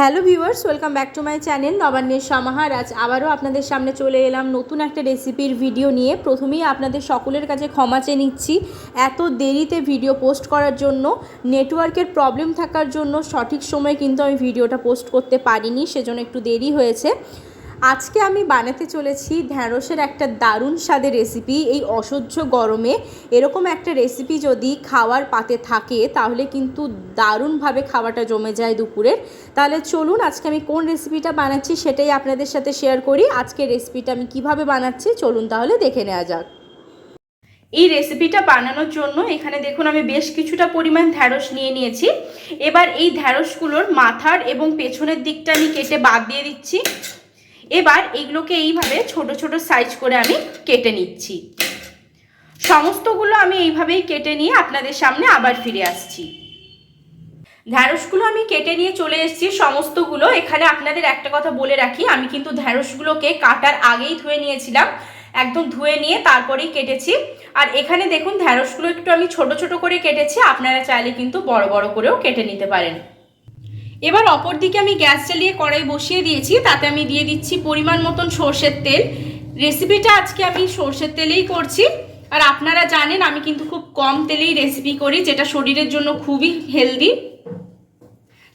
Hello viewers, welcome back to my channel নবান্নের সমাহার। আজ আবারও আপনাদের সামনে চলে এলাম নতুন একটা রেসিপির ভিডিও নিয়ে। প্রথমেই আপনাদের সকলের কাছে ক্ষমা চেয়ে নিচ্ছি, এত দেরিতে ভিডিও পোস্ট করার জন্য, নেটওয়ার্কের প্রবলেম থাকার জন্য সঠিক সময়ে কিন্তু আমি ভিডিওটা পোস্ট করতে পারিনি, সেজন্য একটু দেরি হয়েছে। আজকে আমি বানাতে চলেছি ঢ্যাঁড়সের একটা দারুণ স্বাদের রেসিপি এই অসহ্য গরমে। এরকম একটা রেসিপি যদি খাওয়ার পাতে থাকে, তাহলে কিন্তু দারুণভাবে খাওয়াটা জমে যায় দুপুরের তাহলে চলুন আজকে আমি কোন রেসিপিটা বানাচ্ছি সেটাই আপনাদের সাথে শেয়ার করি। আজকে রেসিপিটা আমি কীভাবে বানাচ্ছি, চলুন তাহলে দেখে নেওয়া যাক। এই রেসিপিটা বানানোর জন্য এখানে দেখুন আমি বেশ কিছুটা পরিমাণ ঢ্যাঁড়স নিয়ে নিয়েছি। এবার এই ঢ্যাঁড়সগুলোর মাথার এবং পেছনের দিকটা আমি কেটে বাদ দিয়ে দিচ্ছি। এবার এগুলোকে এইভাবে ছোট ছোট সাইজ করে আমি কেটে নিচ্ছি। সমস্তগুলো আমি এইভাবেই কেটে নিয়ে আপনাদের সামনে আবার ফিরে আসছি। ঢ্যাঁড়সগুলো আমি কেটে নিয়ে চলে এসেছি, সমস্তগুলো। এখানে আপনাদের একটা কথা বলে রাখি, আমি কিন্তু ঢ্যাঁড়সগুলোকে কাটার আগেই ধুয়ে নিয়েছিলাম, একদম ধুয়ে নিয়ে তারপরেই কেটেছি। আর এখানে দেখুন ঢ্যাঁড়সগুলো একটু আমি ছোট ছোট করে কেটেছি, আপনারা চাইলে কিন্তু বড় বড় করেও কেটে নিতে পারেন। এবার অপর দিকে আমি গ্যাস জ্বালিয়ে কড়াই বসিয়ে দিয়েছি, তাতে আমি দিয়ে দিচ্ছি পরিমাণ মতন সর্ষের তেল। রেসিপিটা আজকে আমি সর্ষের তেলেই করছি। আর আপনারা জানেন, আমি কিন্তু খুব কম তেলেই রেসিপি করি, যেটা শরীরের জন্য খুবই হেলদি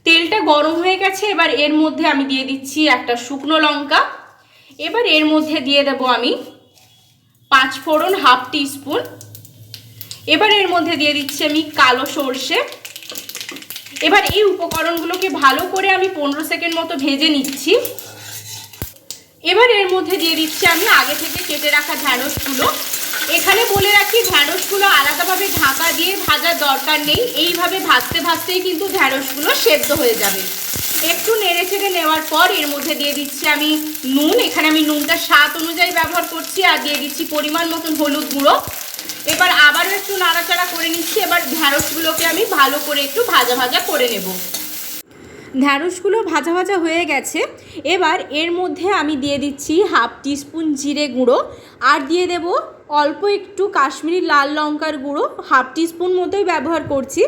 তেলটা গরম হয়ে গেছে, এবার এর মধ্যে আমি দিয়ে দিচ্ছি একটা শুকনো লঙ্কা। এবার এর মধ্যে দিয়ে দেব আমি পাঁচ ফোড়ন, হাফ টিস্পুন এবার এর মধ্যে দিয়ে দিচ্ছি আমি কালো সর্ষে। এবার এই উপকরণগুলোকে ভালো করে আমি পনেরো সেকেন্ড মতো ভেজে নিচ্ছি। এবার এর মধ্যে দিয়ে দিচ্ছি আমি আগে থেকে কেটে রাখা ঢ্যাঁড়সগুলো। এখানে বলে রাখি, ঢ্যাঁড়সগুলো আলাদাভাবে ঢাকা দিয়ে ভাজার দরকার নেই। এইভাবে ভাজতে ভাজতেই কিন্তু ঢ্যাঁড়সগুলো সেদ্ধ হয়ে যাবে। একটু নেড়ে চেড়ে নেওয়ার পর এর মধ্যে দিয়ে দিচ্ছি আমি নুন। এখানে আমি নুনটা স্বাদ অনুযায়ী ব্যবহার করছি আর দিয়ে দিচ্ছি পরিমাণ মতন হলুদ গুঁড়ো। এবার আবারও একটু নাড়াচাড়া করে নিচ্ছি। ঢ্যাঁড়সগুলোকে আমি ভালো করে একটু ভাজা ভাজা করে নেব। ঢ্যাঁড়সগুলো ভাজা ভাজা হয়ে গেছে। এবার এর মধ্যে আমি দিয়ে দিচ্ছি হাফ টিস্পুন জিরে গুঁড়ো আর দিয়ে দেব অল্প একটু কাশ্মীরি লাল লঙ্কার গুঁড়ো। হাফ টিস্পুন মতোই ব্যবহার করছি।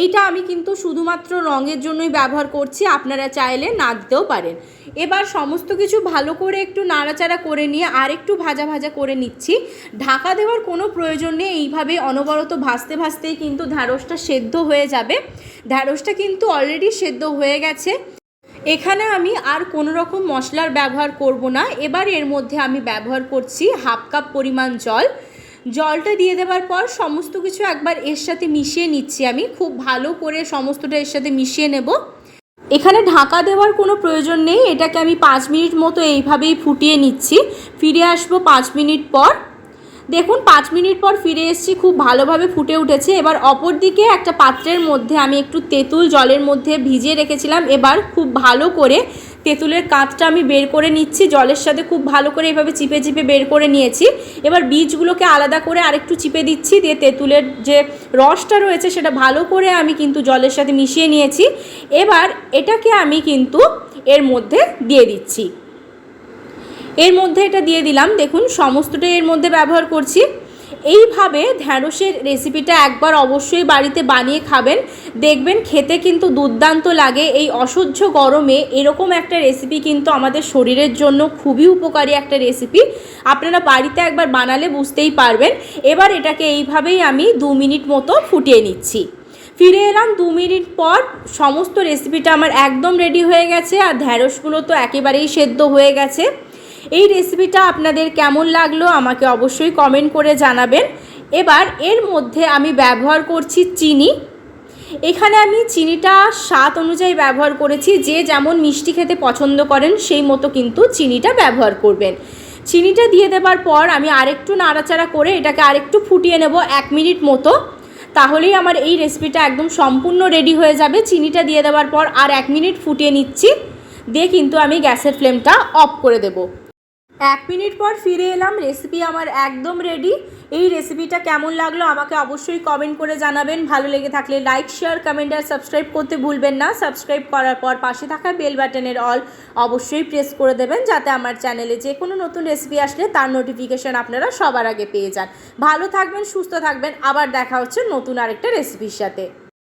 এইটা আমি কিন্তু শুধুমাত্র রঙের জন্যই ব্যবহার করছি, আপনারা চাইলে না দিতেও পারেন। এবার সমস্ত কিছু ভালো করে একটু নাড়াচাড়া করে নিয়ে আর একটু ভাজা ভাজা করে নিচ্ছি। ঢাকা দেওয়ার কোনো প্রয়োজন নেই, এইভাবে অনবরত ভাজতে ভাজতেই কিন্তু ঢ্যাঁড়সটা সেদ্ধ হয়ে যাবে। ঢ্যাঁড়সটা কিন্তু অলরেডি সেদ্ধ হয়ে গেছে। এখানে আমি আর কোনো রকম মশলার ব্যবহার করব না। এবার এর মধ্যে আমি ব্যবহার করছি হাফ কাপ পরিমাণ জল। জলটা দিয়ে দেওয়ার পর সমস্ত কিছু একবার এর সাথে মিশিয়ে নিচ্ছি আমি। খুব ভালো করে সমস্তটা এর সাথে মিশিয়ে নেব। এখানে ঢাকা দেওয়ার কোনো প্রয়োজন নেই। এটাকে আমি পাঁচ মিনিট মতো এইভাবেই ফুটিয়ে নিচ্ছি। ফিরে আসব পাঁচ মিনিট পর। দেখুন, পাঁচ মিনিট পর ফিরে এসেছি, খুব ভালোভাবে ফুটে উঠেছে। এবার অপর দিকে একটা পাত্রের মধ্যে আমি একটু তেঁতুল জলের মধ্যে ভিজিয়ে রেখেছিলাম। এবার খুব ভালো করে তেঁতুলের কাঁচটা আমি বের করে নিচ্ছি, জলের সাথে খুব ভালো করে এভাবে চিপে চিপে বের করে নিয়েছি। এবার বীজগুলোকে আলাদা করে আরেকটু চিপে দিচ্ছি, দিয়ে তেঁতুলের যে রসটা রয়েছে সেটা ভালো করে আমি কিন্তু জলের সাথে মিশিয়ে নিয়েছি। এবার এটাকে আমি কিন্তু এর মধ্যে দিয়ে দিচ্ছি। এর মধ্যে এটা দিয়ে দিলাম। দেখুন, সমস্তটাই এর মধ্যে ব্যবহার করছি। এইভাবে ঢ্যাঁড়সের রেসিপিটা একবার অবশ্যই বাড়িতে বানিয়ে খাবেন। দেখবেন খেতে কিন্তু দুর্দান্ত লাগে। এই অসহ্য গরমে এরকম একটা রেসিপি কিন্তু আমাদের শরীরের জন্য খুবই উপকারী একটা রেসিপি আপনারা বাড়িতে একবার বানালে বুঝতেই পারবেন। এবার এটাকে এইভাবেই আমি দু মিনিট মতো ফুটিয়ে নিচ্ছি। ফিরে এলাম দু মিনিট পর সমস্ত রেসিপিটা আমার একদম রেডি হয়ে গেছে। আর ঢ্যাঁড়সগুলো তো একেবারেই সেদ্ধ হয়ে গেছে। এই রেসিপিটা আপনাদের কেমন লাগল আমাকে অবশ্যই কমেন্ট করে জানাবেন। এবার এর মধ্যে আমি ব্যবহার করছি চিনি। এখানে আমি চিনিটা স্বাদ অনুযায়ী ব্যবহার করেছি, যে যেমন মিষ্টি খেতে পছন্দ করেন সেই মতো কিন্তু চিনিটা ব্যবহার করবেন। চিনিটা দিয়ে দেবার পর আমি আরেকটু নাড়াচাড়া করে এটাকে আরেকটু ফুটিয়ে নেব এক মিনিট মতো। তাহলেই আমার এই রেসিপিটা একদম সম্পূর্ণ রেডি হয়ে যাবে। চিনিটা দিয়ে দেওয়ার পর আর এক মিনিট ফুটিয়ে নিচ্ছি। দিয়ে কিন্তু আমি গ্যাসের ফ্লেমটা অফ করে দেবো। এক মিনিট পর ফিরে এলাম রেসিপি আমার একদম রেডি এই রেসিপিটা কেমন লাগল আমাকে অবশ্যই কমেন্ট করে জানাবেন। ভালো লেগে থাকলে লাইক শেয়ার কমেন্ট আর সাবস্ক্রাইব করতে ভুলবেন না। সাবস্ক্রাইব করার পর পাশে থাকা বেল বাটনের অল অবশ্যই প্রেস করে দেবেন, যাতে আমার চ্যানেলে যে কোনো নতুন রেসিপি আসলে তার নোটিফিকেশান আপনারা সবার আগে পেয়ে যান। ভালো থাকবেন, সুস্থ থাকবেন। আবার দেখা হচ্ছে নতুন আরেকটা রেসিপির সাথে।